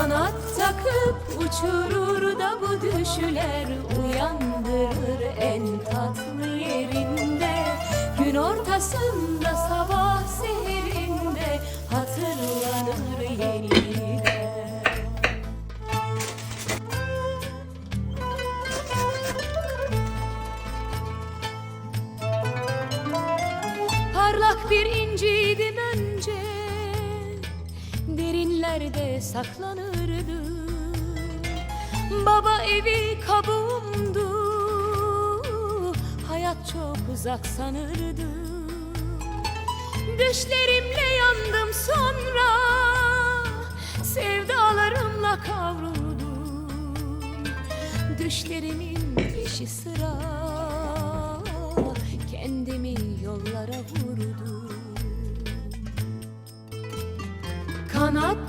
Kanat takıp uçurur da bu düşler Uyandırır en tatlı yerinde. Gün ortasında sabah seherinde Hatırlanır yeniden. Parlak bir dillerde saklanırdı. Baba evi kabuğumdu. Hayat çok uzak sanırdım Düşlerimle yandım sonra. Sevdalarımla kavruldum Düşlerimin peşi sıra. Kendimi yollara vurdum kanat